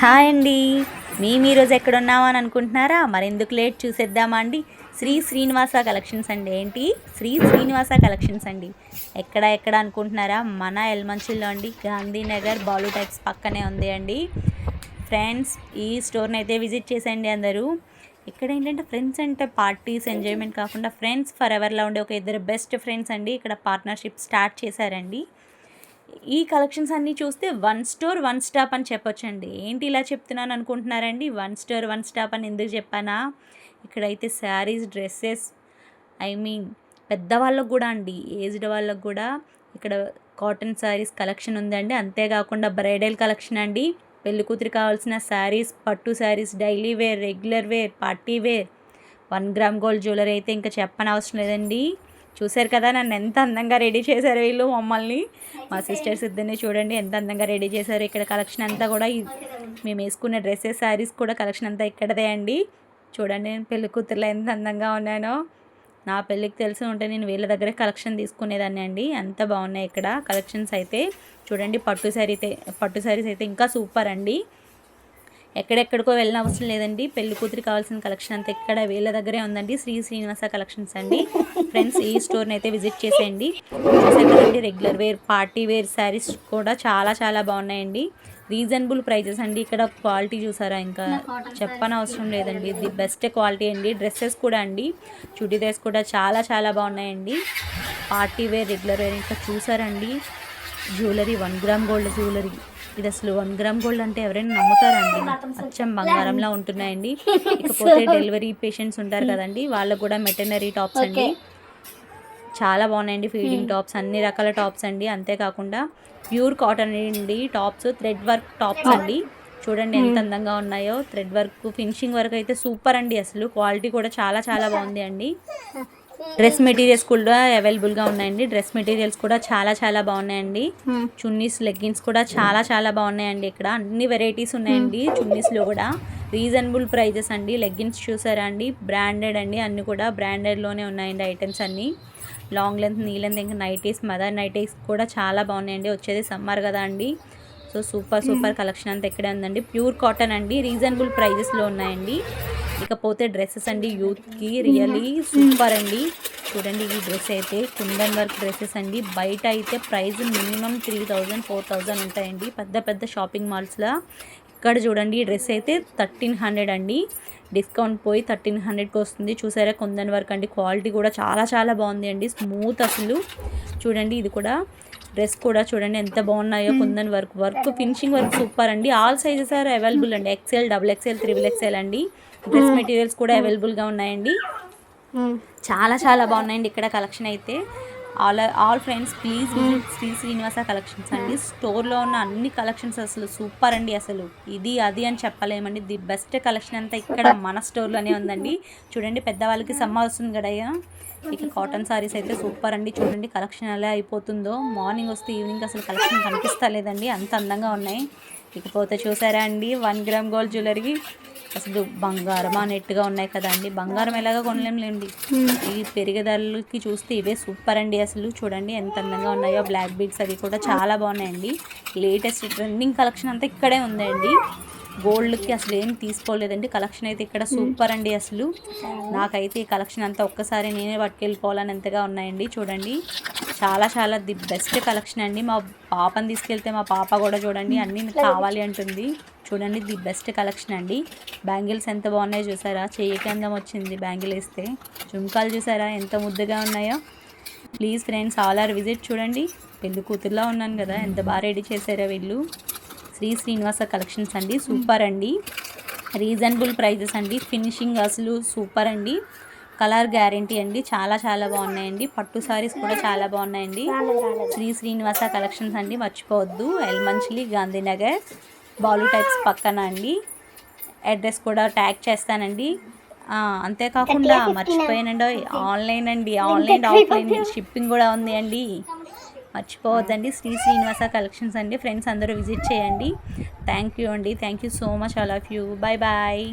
Hi అండి. మేము ఈరోజు ఎక్కడున్నామో అని అనుకుంటున్నారా? మరి ఎందుకు లేట్ చూసేద్దామా అండి? శ్రీ శ్రీనివాస కలెక్షన్స్ అండి. ఏంటి? శ్రీ శ్రీనివాస కలెక్షన్స్ అండి. ఎక్కడ ఎక్కడ అనుకుంటున్నారా? మన ఎల్మంచిల్లో అండి. గాంధీనగర్ బాలు టైప్స్ పక్కనే ఉంది అండి. ఫ్రెండ్స్ ఈ స్టోర్ని అయితే విజిట్ చేసేయండి అందరూ. ఇక్కడ ఏంటంటే ఫ్రెండ్స్ అంటే పార్టీస్ ఎంజాయ్మెంట్ కాకుండా ఫ్రెండ్స్ ఫర్ ఎవర్లా ఉండే ఒక ఇద్దరు బెస్ట్ ఫ్రెండ్స్ అండి. ఇక్కడ పార్ట్నర్షిప్ స్టార్ట్ చేశారండి. ఈ కలెక్షన్స్ అన్నీ చూస్తే వన్ స్టోర్ వన్ స్టాప్ అని చెప్పొచ్చండి. ఏంటి ఇలా చెప్తున్నాను అనుకుంటున్నారండి? వన్ స్టోర్ వన్ స్టాప్ అని ఎందుకు చెప్పానా? ఇక్కడైతే శారీస్ డ్రెస్సెస్ ఐ మీన్ పెద్దవాళ్ళకు కూడా అండి ఏజ్డ్ వాళ్ళకు కూడా ఇక్కడ కాటన్ శారీస్ కలెక్షన్ ఉందండి. అంతేకాకుండా బ్రైడల్ కలెక్షన్ అండి. పెళ్ళి కూతురు కావాల్సిన శారీస్ పట్టు saris daily wear regular wear party wear one gram gold jewellery అయితే ఇంకా చెప్పనవసరం లేదండి. చూశారు కదా నన్ను ఎంత అందంగా రెడీ చేశారు వీళ్ళు మమ్మల్ని. మా సిస్టర్స్ ఇద్దరిని చూడండి ఎంత అందంగా రెడీ చేశారు. ఇక్కడ కలెక్షన్ అంతా కూడా మేము వేసుకున్న డ్రెస్సెస్ శారీస్ కూడా కలెక్షన్ అంతా ఇక్కడదే అండి. చూడండి నేను పెళ్ళి కూతురులో ఎంత అందంగా ఉన్నానో. నా పెళ్ళికి తెలిసి ఉంటే నేను వీళ్ళ దగ్గరే కలెక్షన్ తీసుకునేదాన్ని అండి. అంత బాగున్నాయి ఇక్కడ కలెక్షన్స్ అయితే. చూడండి పట్టు శారీ అయితే పట్టు శారీస్ అయితే ఇంకా సూపర్ అండి. ఎక్కడెక్కడికో వెళ్ళిన అవసరం లేదండి. పెళ్ళి కూతురికి కావాల్సిన కలెక్షన్ అంతా ఇక్కడ వీళ్ళ దగ్గరే ఉందండి. శ్రీ శ్రీనివాస కలెక్షన్స్ అండి. ఫ్రెండ్స్ ఈ స్టోర్ని అయితే విజిట్ చేసేయండి. చూసారు కదండి regular wear party wear saris కూడా చాలా చాలా బాగున్నాయండి. రీజనబుల్ ప్రైజెస్ అండి. ఇక్కడ క్వాలిటీ చూసారా ఇంకా? చెప్పని అవసరం లేదండి. ది బెస్ట్ క్వాలిటీ అండి. డ్రెస్సెస్ కూడా అండి. చుడీదార్స్ కూడా చాలా చాలా బాగున్నాయండి. పార్టీ వేర్ రెగ్యులర్ వేర్ ఇంకా చూసారండి. Jewellery one gram gold jewellery. ఇది అసలు వన్ గ్రామ్ గోల్డ్ అంటే ఎవరైనా నమ్ముతారండి. అచ్చం బంగారంలా ఉంటున్నాయండి. ఇకపోతే డెలివరీ పేషెంట్స్ ఉంటారు కదండి వాళ్ళకు కూడా మెటర్నరీ టాప్స్ అండి. చాలా బాగున్నాయండి ఫీడింగ్ టాప్స్ అన్ని రకాల టాప్స్ అండి. అంతేకాకుండా ప్యూర్ కాటన్ అండి టాప్స్ థ్రెడ్ వర్క్ టాప్స్ అండి. చూడండి ఎంత అందంగా ఉన్నాయో. థ్రెడ్ వర్క్ ఫినిషింగ్ వర్క్ అయితే సూపర్ అండి అసలు. క్వాలిటీ కూడా చాలా చాలా బాగుంది అండి. డ్రెస్ మెటీరియల్స్ కూడా అవైలబుల్గా ఉన్నాయండి. డ్రెస్ మెటీరియల్స్ కూడా చాలా చాలా బాగున్నాయండి. చున్నీస్ లెగ్గిన్స్ కూడా చాలా చాలా బాగున్నాయండి ఇక్కడ. అన్ని వెరైటీస్ ఉన్నాయండి చున్నీస్లో కూడా. రీజనబుల్ ప్రైజెస్ అండి. లెగ్గిన్స్ చూసారా అండి? బ్రాండెడ్ అండి. అన్ని కూడా బ్రాండెడ్లోనే ఉన్నాయండి ఐటమ్స్ అన్నీ. లాంగ్ లెంత్ నీ లెంత్ ఇంకా నైటీస్ మదర్ నైటీస్ కూడా చాలా బాగున్నాయండి. వచ్చేది సమ్మర్ కదా అండి. సో సూపర్ సూపర్ కలెక్షన్ అంతా ఇక్కడే ఉందండి. ప్యూర్ కాటన్ అండి. రీజనబుల్ ప్రైజెస్లో ఉన్నాయండి. ఇకపోతే డ్రెస్సెస్ అండి యూత్కి రియలీ సూపర్ అండి. చూడండి ఈ డ్రెస్ అయితే కుందన్ వర్క్ డ్రెస్సెస్ అండి. బయట అయితే price minimum three thousand four thousand ఉంటాయండి. పెద్ద పెద్ద షాపింగ్ మాల్స్లో. ఇక్కడ చూడండి ఈ డ్రెస్ అయితే థర్టీన్ హండ్రెడ్ అండి. డిస్కౌంట్ పోయి థర్టీన్ హండ్రెడ్కి వస్తుంది. చూసారా కుందన్ వర్క్ అండి. క్వాలిటీ కూడా చాలా చాలా బాగుంది అండి. స్మూత్ అసలు. చూడండి ఇది కూడా డ్రెస్ కూడా చూడండి ఎంత బాగున్నాయో kundan work. Work finishing work super అండి. ఆల్ సైజెస్ ఆర్ అవైలబుల్ అండి. XL double XL triple XL అండి. డ్రెస్ మెటీరియల్స్ కూడా అవైలబుల్గా ఉన్నాయండి. చాలా చాలా బాగున్నాయండి. ఇక్కడ కలెక్షన్ అయితే. All all friends please visit Sri Srinivasa collections అండి. స్టోర్లో ఉన్న అన్ని కలెక్షన్స్ అసలు సూపర్ అండి అసలు. ఇది అది అని చెప్పలేమండి. ది బెస్ట్ కలెక్షన్ అంతా ఇక్కడ మన స్టోర్లోనే ఉందండి. చూడండి పెద్దవాళ్ళకి సమ్మ వస్తుంది కదా ఇక కాటన్ సారీస్ అయితే సూపర్ అండి. చూడండి కలెక్షన్ ఎలా అయిపోతుందో. మార్నింగ్ వస్తే ఈవినింగ్ అసలు కలెక్షన్ కనిపిస్తలేదండి. అంత అందంగా ఉన్నాయి. ఇకపోతే చూసారా అండి? One gram gold jewellery. అసలు బంగారం నెట్టుగా ఉన్నాయి కదా అండి. బంగారం ఎలాగో కొనలేంలేండి ఈ పెరిగేదారులకి చూస్తే ఇవే సూపర్ అండి అసలు. చూడండి ఎంత అందంగా ఉన్నాయో. బ్లాక్ బీడ్స్ అవి కూడా చాలా బాగున్నాయండి. లేటెస్ట్ ట్రెండింగ్ కలెక్షన్ అంతా ఇక్కడే ఉందండి. గోల్డ్కి అసలు ఏం తీసుకోలేదండి. కలెక్షన్ అయితే ఇక్కడ సూపర్ అండి అసలు. నాకైతే ఈ కలెక్షన్ అంతా ఒక్కసారి నేనే పట్టుకెళ్ళిపోవాలని ఎంతగా ఉన్నాయండి. చూడండి. చాలా చాలా ది బెస్ట్ కలెక్షన్ అండి. మా పాపని తీసుకెళ్తే మా పాప కూడా చూడండి అన్నీ కావాలి అంటుంది. చూడండి ది బెస్ట్ కలెక్షన్ అండి. బ్యాంగిల్స్ ఎంత బాగున్నాయో చూసారా? చెయ్యికి అందం వచ్చింది బ్యాంగిల్ వేస్తే. జుంకాలు చూసారా? ఎంత ముద్దుగా ఉన్నాయో. Please friends all are visit చూడండి. పెళ్ళి కూతురులా ఉన్నాను కదా ఎంత బాగా రెడీ చేశారో వీళ్ళు. శ్రీ శ్రీనివాస కలెక్షన్స్ అండి సూపర్ అండి. రీజనబుల్ ప్రైజెస్ అండి ఫినిషింగ్ అసలు సూపర్ అండి. కలర్ గ్యారంటీ అండి. చాలా చాలా బాగున్నాయండి. పట్టు సారీస్ కూడా చాలా బాగున్నాయండి. శ్రీ శ్రీనివాస కలెక్షన్స్ అండి. మర్చిపోవద్దు. ఎల్మంచిలి గాంధీనగర్ బాలు టైప్స్ పక్కన అండి. అడ్రస్ కూడా ట్యాగ్ చేస్తానండి. అంతేకాకుండా మర్చిపోయానండి. ఆన్లైన్ అండి. ఆన్లైన్ ఆఫ్లైన్ షిప్పింగ్ కూడా ఉంది అండి మర్చిపోవద్దండి. శ్రీ శ్రీనివాస కలెక్షన్స్ అండి. ఫ్రెండ్స్ అందరూ విజిట్ చేయండి. థ్యాంక్ యూ అండి. Thank you so much all of you. Bye bye